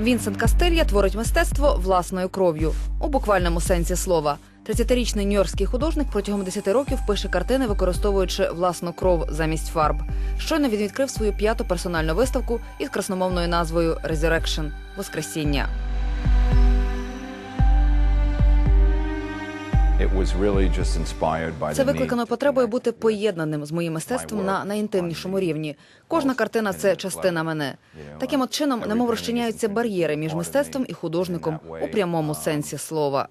Вінсент Кастелья творить мистецтво власною кров'ю у буквальному сенсі слова. 30-річний нью-йоркський художник протягом 10 років пише картини, використовуючи власну кров замість фарб. Щойно він відкрив свою п'яту персональну виставку із красномовною назвою Resurrection – Воскресіння. Це викликано потребою бути поєднаним з моїм мистецтвом на найінтимнішому рівні. Кожна картина це частина мене. Таким от чином, немов розчиняються бар'єри між мистецтвом і художником у прямому сенсі слова.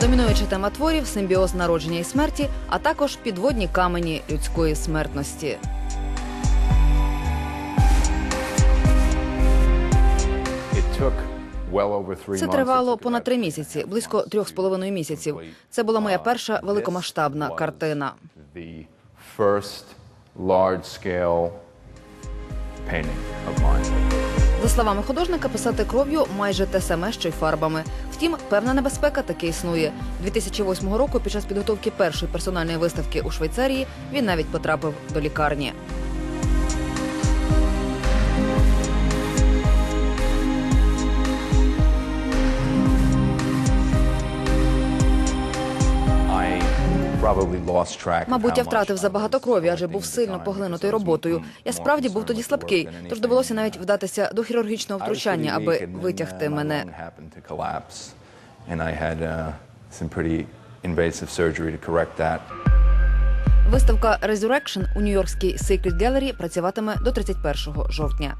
Домінуюча тема творів симбіоз народження і смерті, а також підводні камені людської смертності. Це тривало понад три місяці, близько трьох з половиною місяців. Це була моя перша великомасштабна картина. За словами художника, писати кров'ю майже те саме, що й фарбами. Втім, певна небезпека таки існує. 2008 року, під час підготовки першої персональної виставки у Швейцарії, він навіть потрапив до лікарні. Мабуть, я втратив забагато крові, адже був сильно поглинутий роботою. Я справді був тоді слабкий, тож довелося навіть вдатися до хірургічного втручання, аби uh, витягти мене. uh. Виставка Resurrection у Нью-Йоркській Secret Gallery працюватиме до 31 жовтня.